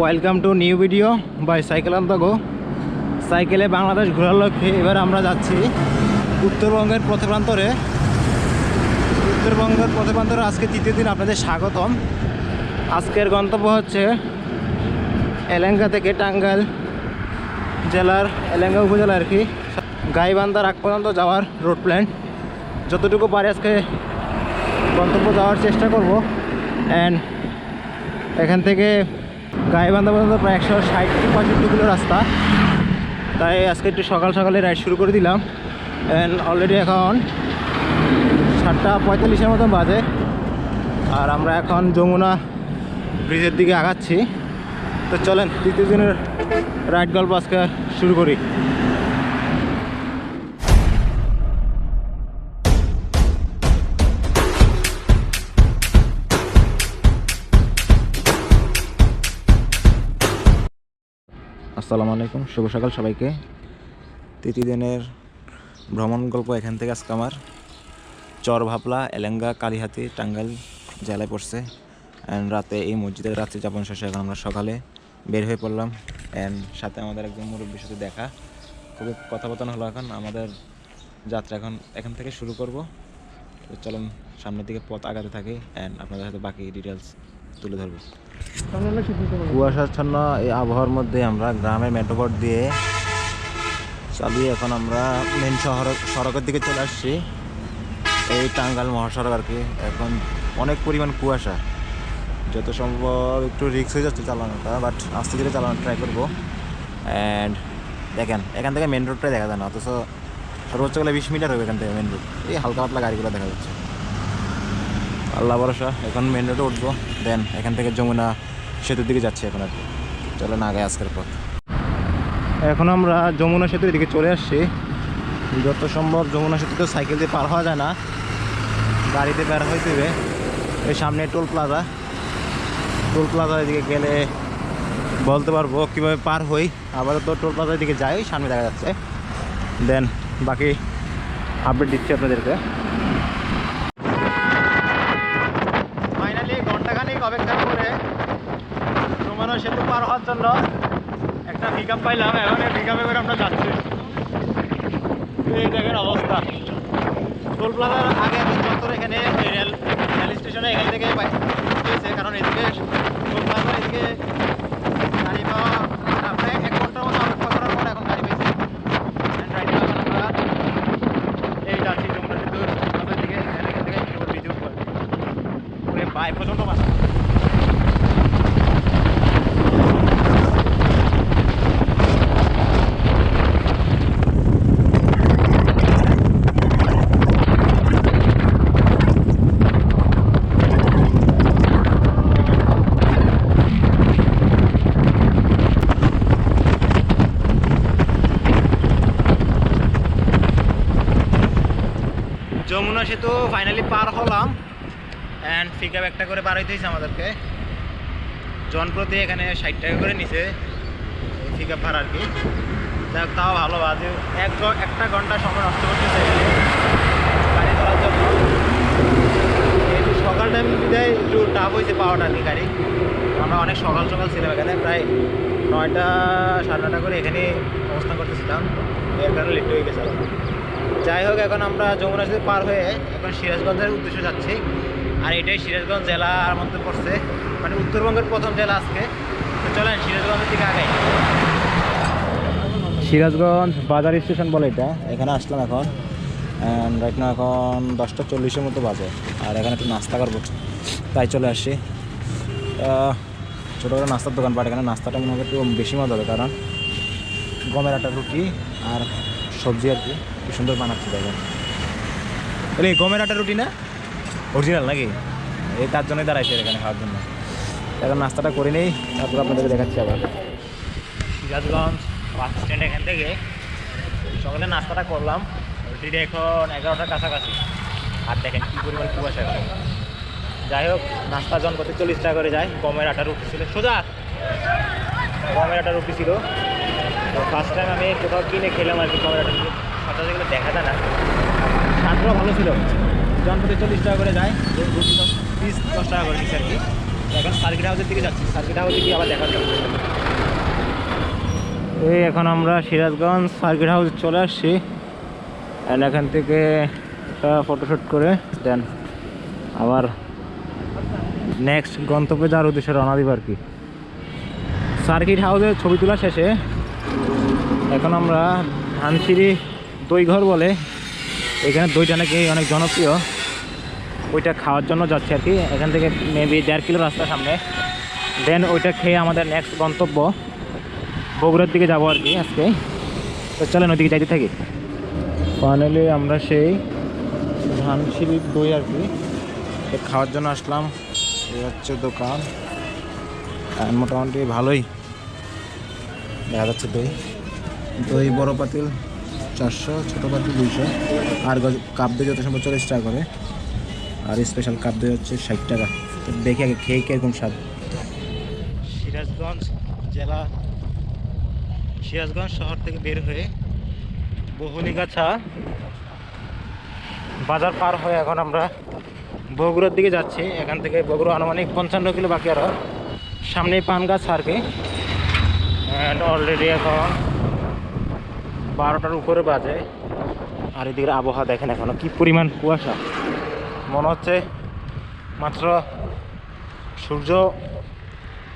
Welcome to new video by cycle সাইকেলান্ত go সাইকেলে বাংলাদেশ ঘোরার লক্ষ্যে এবার আমরা যাচ্ছি উত্তরবঙ্গের পথপ্রান্তরে। উত্তরবঙ্গের পথপ্রান্তরে আজকে তৃতীয় দিন আপনাদের স্বাগতম। আজকের গন্তব্য হচ্ছে এলেঙ্গা থেকে টাঙ্গাইল জেলার এলেঙ্গা উপজেলা আর কি। গাইবান্ধার আগ পর্যন্ত যাওয়ার রোড প্ল্যান যতটুকু পারি আজকে গন্তব্য যাওয়ার চেষ্টা করব। অ্যান্ড এখান থেকে গাইবান্ধা পর্যন্ত প্রায় একশো ষাট থেকে পঁয়ষট্টি কিলো রাস্তা। তাই আজকে একটু সকাল সকালে রাইড শুরু করে দিলাম। অ্যান্ড অলরেডি এখন সাতটা পঁয়তাল্লিশের মতন বাজে। আর আমরা এখন যমুনা ব্রিজের দিকে আগাচ্ছি। তো চলেন, তৃতীয় দিনের রাইড গল্প আজকে শুরু করি। আসসালামু আলাইকুম, শুভ সকাল সবাইকে। তৃতীয় দিনের ভ্রমণ গল্প এখান থেকে আজকে আমার। চর ভাপলা এলেঙ্গা, কালীহাতি, টাঙ্গাইল জেলায় পড়ছে। অ্যান্ড রাতে এই মসজিদের রাত্রি যাপন শেষে এখন আমরা সকালে। বের হয়ে পড়লাম। অ্যান্ড সাথে আমাদের একজন মুরব্বীর সাথে দেখা। খুবই কথাবার্তা হলো এখন। আমাদের যাত্রা এখন এখান থেকে শুরু করব। চলুন সামনের দিকে পথ আগাতে থাকি। অ্যান্ড আপনাদের সাথে বাকি ডিটেলস তুলে ধরবো। কুয়াশাচ্ছন্ন এই আবহাওয়ার মধ্যে আমরা গ্রামের মেট্রোপট দিয়ে চালিয়ে এখন আমরা মেন শহর সড়কের দিকে চলে আসছি। এই টাঙ্গাইল মহাসড়ক আর কি। এখন অনেক পরিমাণ কুয়াশা। যত সম্ভব একটু রিক্স হয়ে যাচ্ছে চালানোটা বাট আস্তে ধীরে চালানো ট্রাই করব। অ্যান্ড দেখেন, এখান থেকে মেন রোডটাই দেখা যায় না, অথচ সর্বোচ্চ গেলে বিশ মিটার হবে এখান থেকে মেন রোড এই হালকা পাতলা গাড়িগুলো দেখা যাচ্ছে। আল্লাহ ভরসা, এখন মেন রোডে উঠবো দেন এখান থেকে যমুনা সেতুর দিকে যাচ্ছি এখন আর কি। চলে না আগে আজকের পথ। এখন আমরা যমুনা সেতুর দিকে চলে আসছি। যত সম্ভব যমুনা সেতু তো সাইকেল দিয়ে পার হওয়া যায় না। গাড়িতে বের হইতে হবে এই সামনে টোল প্লাজা। টোল প্লাজার দিকে গেলে বলতে পারব কীভাবে পার হই। আবার তো টোল প্লাজার দিকে যাই, সামনে দেখা যাচ্ছে। দেন বাকি আপডেট দিচ্ছি আপনাদেরকে ফাইনালি ঘন্টাখানিক অপেক্ষা করে যমুনা সেতু পার হওয়ার জন্য একটা পিক আপ পাইলাম, এখন এই পিক আপে করে আমরা যাচ্ছি। দেখেন অবস্থা। টোল প্লাজার আগে চত্বর এখানে রেল রেল স্টেশনে এখান থেকে পাইছে, কারণ এদিকে টোল প্লাজার এদিকে গাড়ি পাওয়া প্রায় এক ঘণ্টার মতো অপেক্ষা করার পর এখন গাড়ি পেয়েছি And right now এখন আমরা এই যাচ্ছি যমুনা সেতুর প্লাজার দিকে এখান থেকে বিদ্যুৎ পুরো পায়ে পর্যন্ত বাসা যমুনা সেতু ফাইনালি পার হলাম। অ্যান্ড পিক আপ একটা করে পার হইতে হয়েছে আমাদেরকে। জনপ্রতি এখানে ষাট টাকা করে নিছে। পিক আপ ভাড়া আর কি। যাক, তাও ভালো বাজে। এক একটা ঘণ্টা সময় নষ্ট করতেছে গাড়ি চলার জন্য। একটু সকাল টাইম বিদায় একটু টাফ হয়েছে পাওয়াটা আর কি গাড়ি। আমরা অনেক সকাল সকাল ছিলাম এখানে, প্রায় নয়টা, সাড়ে নটা করে এখানে অবস্থান করতেছিলাম। এর কারণে লেট হয়ে গেছে। যাই হোক এখন আমরা যমুনা সেতু পার হয়ে এখন সিরাজগঞ্জের উদ্দেশ্যে যাচ্ছি। আর এটাই সিরাজগঞ্জ জেলার মধ্যে পড়ছে। মানে উত্তরবঙ্গের প্রথম জেলা আজকে। তো চলেন সিরাজগঞ্জের দিকে আগাই। সিরাজগঞ্জ বাজার স্টেশন বলে এটা। এখানে আসলাম এখন। অ্যান্ড রাইট না এখন দশটা চল্লিশের মতো বাজে। আর এখানে একটু নাস্তা করব। তাই চলে আসি ছোটো করে নাস্তার দোকান পাট এখানে নাস্তাটা মনে হয় একটু বেশি মজা হবে কারণ গমের আটা রুটি আর সবজি আর কি কি সুন্দর বানাচ্ছে দেখেন। এই গমের আটা রুটি না? অরিজিনাল নাকি? এই তার জন্যই দাঁড়াইছে এখানে খাওয়ার জন্য। এখন নাস্তাটা করে নেই, তারপর আপনাদেরকে দেখাচ্ছি আবার। সিরাজগঞ্জ বাস স্ট্যান্ড এখান থেকে। সকালে নাস্তাটা করলাম অলরেডি এখন এগারোটার কাছাকাছি। আর দেখেন কী পরিমাণ কুয়াশা এখন। যাই হোক, নাস্তা জন করতে চল্লিশ টাকা করে যায়, গমের আটা রুটি ছিল সোজা। গমের আটা রুটি ছিল। তো ফার্স্ট টাইম আমি কোথাও কিনে খেলাম আর কি গমের আটা রুটি সচরাচর দেখা যায় না। স্বাদটাও ভালো ছিল। জনপ্রতি চল্লিশ টাকা করে যায়। পিস দশ টাকা করে নিচ্ছে আর কি। এখন সার্কিট হাউসের দিকে যাচ্ছি। সার্কিট হাউসে গিয়ে আবার দেখা এই এখন আমরা সিরাজগঞ্জ সার্কিট হাউসে চলে আসছি। অ্যান্ড এখান থেকে একটা ফটোশ্যুট করে দেন। আবার নেক্সট গন্তব্যে যাওয়ার উদ্দেশ্যে রওনা দিব আর কি। সার্কিট হাউসে ছবি তোলা শেষে এখন আমরা ধানসিঁড়ি দইঘর বলে এখানে দইটা নাকি অনেক জনপ্রিয়। ওইটা খাওয়ার জন্য যাচ্ছি আর কি। এখান থেকে মেবি দেড় কিলো রাস্তা সামনে। দেন ওইটা খেয়ে আমাদের নেক্সট গন্তব্য। বগুড়ার দিকে যাব আর কি আজকে। তো চলেন ওইদিকে যাইতে থাকি। ফাইনালি আমরা সেই ধানসিঁড়ির দই আর কি। খাওয়ার জন্য আসলাম। এই হচ্ছে দোকান। মোটামুটি ভালোই। দেখা যাচ্ছে দই। দই বড় পাতিল চারশো, ছোটো পাতিল দুইশো। আর কাপ দই যত সম্ভব চল্লিশ টাকা করে। আর স্পেশাল কাপ দই হচ্ছে ষাট টাকা। তো দেখি আগে খেয়ে কীরকম স্বাদ। সিরাজগঞ্জ জেলা, সিরাজগঞ্জ শহর থেকে বের হয়ে বহুলিগাছা বাজার পার হয়ে এখন আমরা বগুড়ার দিকে যাচ্ছি। এখান থেকে বগুড়া আনুমানিক পঞ্চান্ন কিলো বাকি আরও সামনেই পান গাছ সারকে অ্যান্ড অলরেডি এখন বারোটার উপরে বাজে। আর এদিকে আবহাওয়া দেখেন এখনও কি পরিমাণ কুয়াশা। মনে হচ্ছে মাত্র সূর্য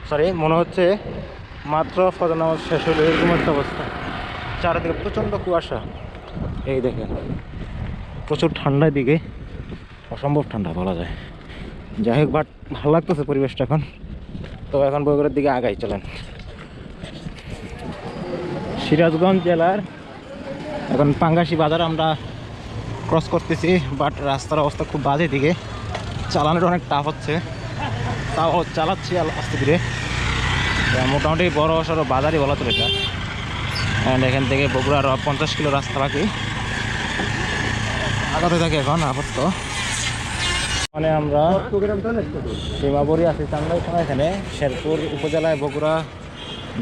সরি মনে হচ্ছে মাত্র ফজর নামাজ শেষ হলো এরকম একটা অবস্থা। চারিদিকে প্রচণ্ড কুয়াশা। এই দেখেন, প্রচুর ঠান্ডার দিকে অসম্ভব ঠান্ডা বলা যায়। যাই হোক, বাট ভালো লাগতেছে পরিবেশটা এখন। তো এখন বগুড়ার দিকে আগাই, চলেন। সিরাজগঞ্জ জেলার এখন পাঙ্গাসি বাজার আমরা ক্রস করতেছি বাট রাস্তার অবস্থা খুব বাজে দিকে চালানোর অনেক টাফ হচ্ছে। তাও চালাচ্ছি আস্তে ধীরে। মোটামুটি বড় সড়ো বাজারই বলা চলে এটা অ্যান্ড এখান থেকে বগুড়ার পঞ্চাশ কিলো রাস্তা বাকি। আগাতে থাকে এখন, আপাতত। মানে আমরা সীমাবরি আছি সময় এখানে। শেরপুর উপজেলায় বগুড়া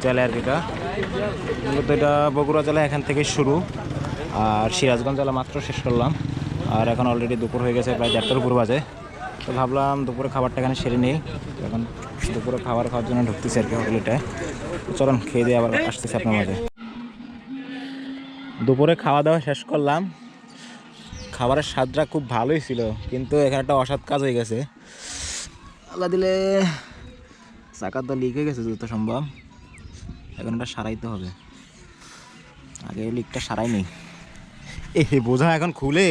জেলা আর এটা মূলত এটা বগুড়া জেলা এখান থেকে শুরু। আর সিরাজগঞ্জ জেলা মাত্র শেষ করলাম। আর এখন অলরেডি দুপুর হয়ে গেছে, প্রায় দেড়টার উপর বাজে। তো ভাবলাম দুপুরে খাবারটা এখানে সেরে নেই। এখন দুপুরে খাবার খাওয়ার জন্য ঢুকতেছি আর কি হোটেলটায়। চলুন, খেয়ে দিয়ে আবার আসতেছি আপনার মাঝে। দুপুরে খাওয়া দাওয়া শেষ করলাম। খাবারের স্বাদটা খুব ভালোই ছিল, কিন্তু এখানে একটা অসৎ কাজ হয়ে গেছে। আল্লাহ দিলে চাকার তো লিক হয়ে গেছে যত সম্ভব। এখন এটা সারাইতে হবে। আগে লিকটা সারাই নেই এ বোঝা এখন খুলে।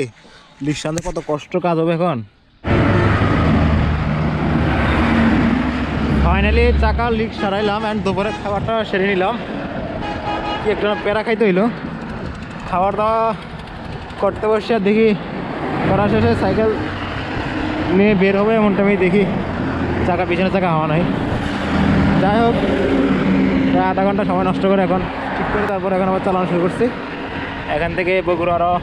সামনে কত কষ্ট কাজ হবে এখন। ফাইনালি চাকা লিক সারাইলাম অ্যান্ড দুপুরে খাবারটা সেরে নিলাম। কি একটা প্যারা খাইতে হইল। খাবার দাওয়া করতে বসে আর দেখি, করা শেষে সাইকেল নিয়ে বের হবে এমনটা আমি দেখি। চাকা পিছনে চাকা হওয়া নাই। যাই হোক, প্রায় আধা ঘণ্টা সময় নষ্ট করে এখন। ঠিক করে তারপর এখন আবার চালানো শুরু করছি। এখান থেকে বগুড়া আরও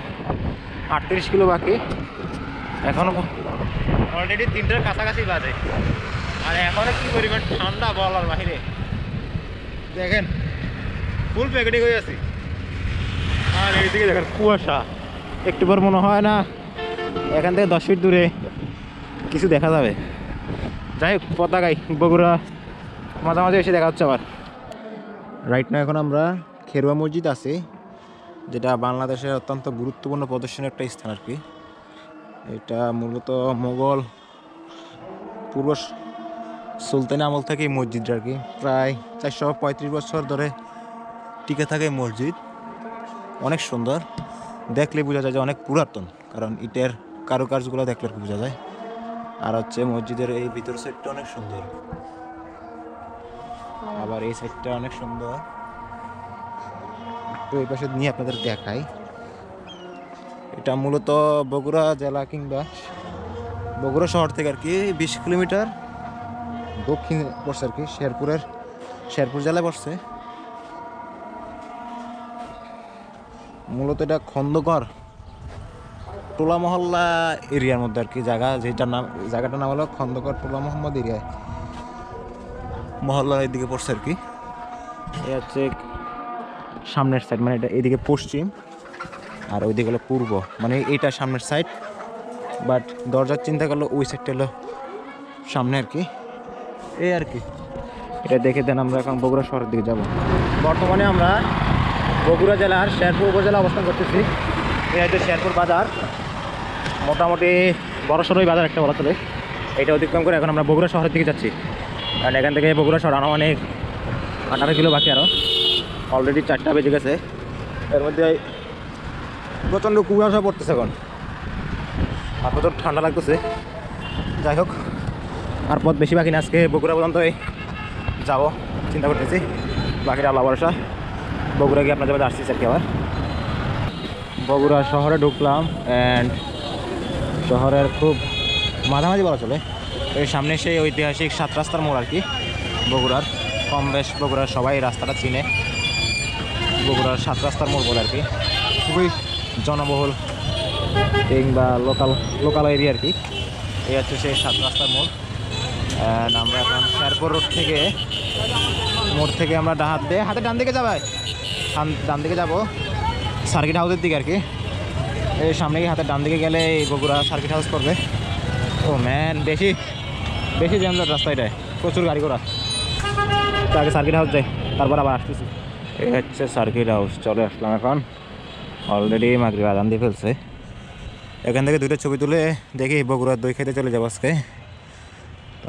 আটত্রিশ কিলো বাকি। এখনও অলরেডি তিনটার কাছাকাছি বাজে। আর এখনও কি পরিমাণ ঠান্ডা বলার বাহিরে। দেখেন ফুল প্যাকেটিং হয়ে আছি। আর এইদিকে দেখেন কুয়াশা। একটু পর মনে হয় না এখান থেকে দশ ফিট দূরে কিছু দেখা যাবে। যাই হোক পতাকাই বগুড়া মাঝামাঝি এসে দেখা হচ্ছে আবার। রাইট না এখন আমরা খেরুয়া মসজিদ আছে। যেটা বাংলাদেশের অত্যন্ত গুরুত্বপূর্ণ প্রদর্শনের একটা স্থান আর কি। এটা মূলত মোগল পূর্ব সুলতানি আমল থেকে এই মসজিদটা আর কি। প্রায় চারশো পঁয়ত্রিশ বছর ধরে টিকে থাকে মসজিদ। অনেক সুন্দর। দেখলে বোঝা যায় যে অনেক পুরাতন, কারণ ইটের কারুকার্যগুলো দেখলে বোঝা যায়। আর হচ্ছে মসজিদের এই ভিতর সাইডটা অনেক সুন্দর। আবার এই সাইডটা অনেক সুন্দর। একটু এই পাশে নিয়ে আপনাদের দেখাই। এটা মূলত বগুড়া জেলা কিংবা বগুড়া শহর থেকে আর কি বিশ কিলোমিটার দক্ষিণে পড়ছে আর কি, শেরপুরের, শেরপুর জেলায় পড়ছে। মূলত এটা খন্দকর টোলা মহল্লা এরিয়ার মধ্যে আর কি জায়গা, যেটার নাম, জায়গাটার নাম হলো খন্দকর টোলা মোহাম্মদ এরিয়ায় মহল্লার এদিকে পড়ছে আর কি। এ হচ্ছে সামনের সাইড মানে এটা এদিকে পশ্চিম আর ওইদিকে হলো পূর্ব। মানে এইটা সামনের সাইড বাট দরজার চিন্তা করল ওই সাইডটা হলো সামনে আর কি। এই আর কি। এটা দেখে দেন আমরা এখন বগুড়া শহরের দিকে যাব। বর্তমানে আমরা বগুড়া জেলার শেরপুর উপজেলা অবস্থান করতেছি। এই হচ্ছে শেরপুর বাজার। মোটামুটি বড় সড়োই বাজার একটা বলা চলে। এটা অতিক্রম করে এখন আমরা বগুড়া শহরের দিকে যাচ্ছি। কারণ এখান থেকে বগুড়া শহর আরও অনেক আঠারো কিলো বাকি আরও অলরেডি চারটা বেজে গেছে। এর মধ্যে প্রচণ্ড কুয়াশা পড়তেছে এখন। আর প্রচুর ঠান্ডা লাগতেছে। যাই হোক, আর পথ বেশি বাকি না। আজকে বগুড়া পর্যন্ত যাব, চিন্তা করতেছি। বাকিটা আল্লাহ ভরসা। বগুড়া গিয়ে আপনাদের মধ্যে আসছি আর কি আবার। বগুড়া শহরে ঢুকলাম অ্যান্ড শহরের খুব মাঝামাঝি বলা চলে। এই সামনে সেই ঐতিহাসিক সাত রাস্তার মোড় আর কি, বগুড়ার। কম বেশ বগুড়ার সবাই রাস্তাটা চিনে। বগুড়ার সাত রাস্তার মোড় বলে আর কি। খুবই জনবহুল কিংবা লোকাল লোকাল এরিয়া আর কি। এই হচ্ছে সেই সাত রাস্তার মোড়। আমরা এখন শেরপুর রোড থেকে, মোড় থেকে আমরা ডা- হাত দিয়ে হাতে ডান দিকে যাবাই ডান দিকে যাব সার্কিট হাউসের দিকে আর কি। এই সামনে গিয়ে হাতের ডান দিকে গেলে এই বগুড়া সার্কিট হাউস করবে ও ম্যান বেশি বেশি জ্যামজাট রাস্তা এটায় প্রচুর গাড়ি ঘোড়া। তো আগে সার্কিট হাউস যাই তারপর আবার আসতেছি। এই হচ্ছে সার্কিট হাউস চলে আসলাম এখন। অলরেডি মাগরি আদান দিয়ে ফেলছে। এখান থেকে দুটো ছবি তুলে দেখি বগুড়ার দই খেতে চলে যাব আজকে।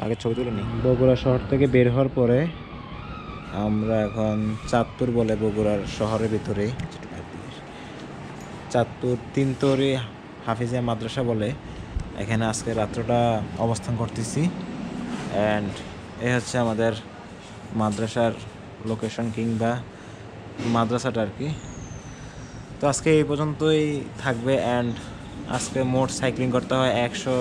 আগে ছবি তুলে নিই বগুড়া শহর থেকে বের হওয়ার পরে আমরা এখন চাঁদপুর বলে বগুড়ার শহরের ভিতরে চাঁদপুর তিনতরি হাফিজিয়া মাদ্রাসা বলে এখানে আজকে রাত্রটা অবস্থান করতেছি। অ্যান্ড এ হচ্ছে আমাদের মাদ্রাসার লোকেশন কিংবা মাদ্রাসাটা আর কি। তো আজকে এই পর্যন্তই থাকবে অ্যান্ড আজকে মোট সাইক্লিং করতে হয় একশো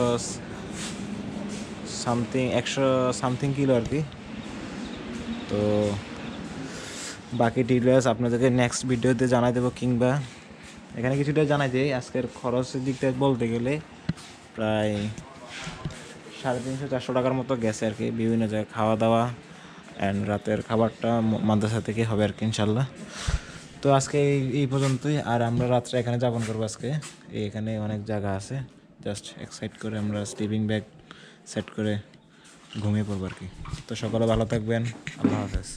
সামথিং একশো সামথিং কিলো আর কি। তো বাকি ডিটেলস আপনাদেরকে নেক্সট ভিডিওতে জানাই দেবো কিংবা এখানে কিছুটা জানাই যে আজকের খরচের দিক থেকে বলতে গেলে প্রায় সাড়ে তিনশো চারশো টাকার মতো গেছে আর কি। বিভিন্ন জায়গায় খাওয়া দাওয়া অ্যান্ড রাতের খাবারটা মাদ্রাসা থেকে হবে আর কি ইনশাল্লাহ তো আজকে এই এই পর্যন্তই। আর আমরা রাত্রে এখানে যাপন করব আজকে। এখানে অনেক জায়গা আছে। জাস্ট এক সাইড করে আমরা স্লিপিং ব্যাগ সেট করে ঘুমিয়ে পড়ব আর কি। তো সকলে ভালো থাকবেন। আল্লাহ হাফেজ।